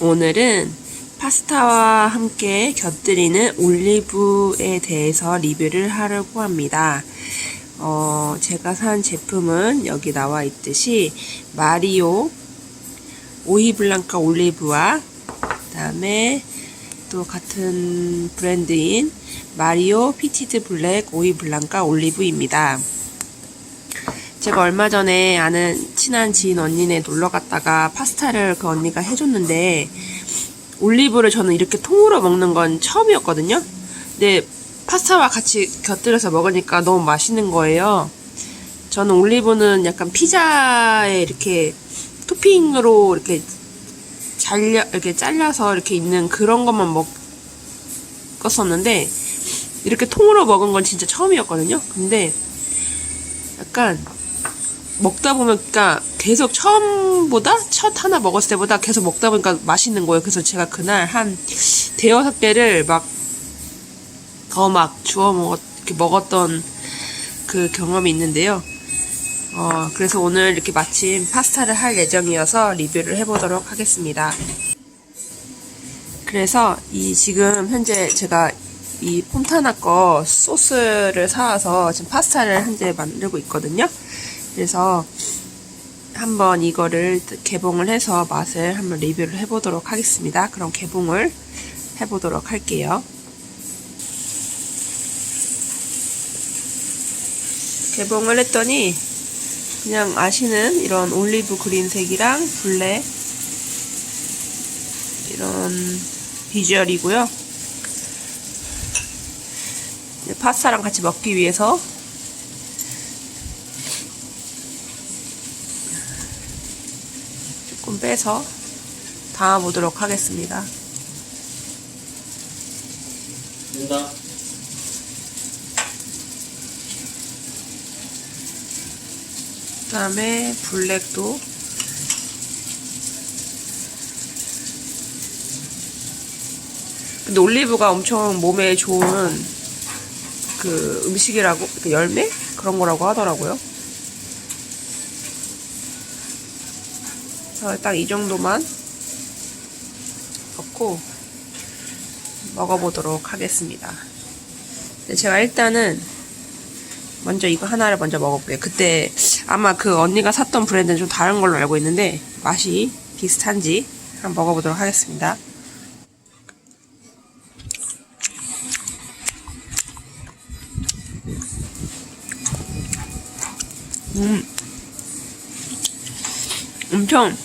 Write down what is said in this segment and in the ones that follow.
오늘은 파스타와 함께 곁들이는 올리브에 대해서 리뷰를 하려고 합니다. 어, 제가 산 제품은 여기 나와 있듯이 마리오 오이블랑카 올리브와 그다음에 또 같은 브랜드인 마리오 피티드 블랙 오이블랑카 올리브입니다. 제가 얼마 전에 아는 친한 지인 언니네 놀러 갔다가 파스타를 그 언니가 해줬는데 올리브를 저는 이렇게 통으로 먹는 건 처음이었거든요. 근데 파스타와 같이 곁들여서 먹으니까 너무 맛있는 거예요. 저는 올리브는 약간 피자에 이렇게 토핑으로 이렇게 잘려 이렇게 잘라서 이렇게 있는 그런 것만 먹었었는데 이렇게 통으로 먹은 건 진짜 처음이었거든요. 근데 약간 먹다 보면 그러니까 계속 처음보다 첫 하나 먹었을 때보다 계속 먹다 보니까 맛있는 거예요. 그래서 제가 그날 한 대여섯 개를 막 더 막 주워 먹었 이렇게 먹었던 그 경험이 있는데요. 어, 그래서 오늘 이렇게 마침 파스타를 할 예정이어서 리뷰를 해보도록 하겠습니다. 그래서 이 지금 현재 제가 이 폰타나 거 소스를 사와서 지금 파스타를 현재 만들고 있거든요. 그래서 한번 이거를 개봉을 해서 맛을 한번 리뷰를 해보도록 하겠습니다. 그럼 개봉을 해보도록 할게요. 개봉을 했더니 그냥 아시는 이런 올리브 그린색이랑 블랙 이런 비주얼이고요. 파스타랑 같이 먹기 위해서 빼서 담아보도록 하겠습니다. 된다. 그 다음에 블랙도 근데 올리브가 엄청 몸에 좋은 그 음식이라고 그 열매 그런 거라고 하더라고요. 딱 이 정도만 넣고 먹어보도록 하겠습니다. 제가 일단은 먼저 이거 하나를 먼저 먹어볼게요. 그때 아마 그 언니가 샀던 브랜드는 좀 다른 걸로 알고 있는데 맛이 비슷한지 한번 먹어보도록 하겠습니다. 음, 엄청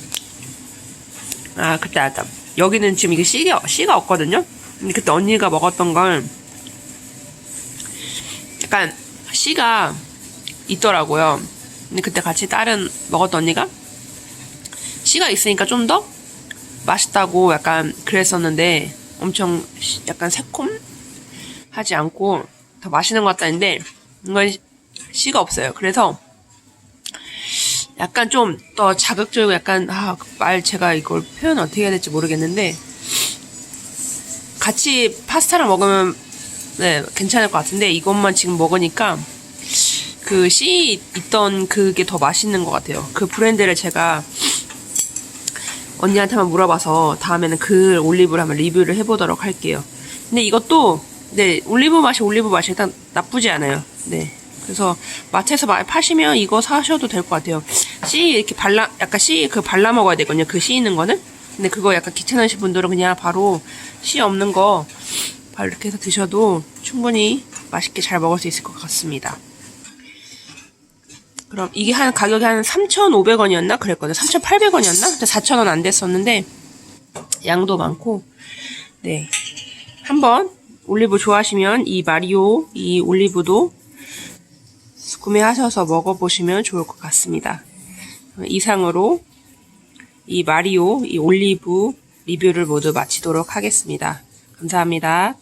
아 그때 알다. 여기는 지금 이게 씨가 씨가 없거든요. 근데 그때 언니가 먹었던 건 약간 씨가 있더라고요. 근데 그때 같이 다른 먹었던 언니가 씨가 있으니까 좀 더 맛있다고 약간 그랬었는데 엄청 시- 약간 새콤하지 않고 더 맛있는 것 같다는데 이건 씨- 씨가 없어요. 그래서 약간 좀 더 자극적이고 약간 아, 말 제가 이걸 표현 어떻게 해야 될지 모르겠는데 같이 파스타랑 먹으면 네, 괜찮을 것 같은데 이것만 지금 먹으니까 그씨 있던 그게 더 맛있는 것 같아요. 그 브랜드를 제가 언니한테만 물어봐서 다음에는 그 올리브를 한번 리뷰를 해보도록 할게요. 근데 이것도 네 올리브 맛이 올리브 맛이 일단 나쁘지 않아요. 네. 그래서 마트에서 많이 파시면 이거 사셔도 될 것 같아요. 씨 이렇게 발라 약간 씨 그 발라 먹어야 되거든요. 그 씨 있는 거는. 근데 그거 약간 귀찮으신 분들은 그냥 바로 씨 없는 거 바로 이렇게 해서 드셔도 충분히 맛있게 잘 먹을 수 있을 것 같습니다. 그럼 이게 한 가격이 한 3,500원이었나 그랬거든요. 3,800원이었나? 4,000원 안 됐었는데 양도 많고 네 한번 올리브 좋아하시면 이 마리오 이 올리브도 구매하셔서 먹어보시면 좋을 것 같습니다. 이상으로 이 마리오 이 올리브 리뷰를 모두 마치도록 하겠습니다. 감사합니다.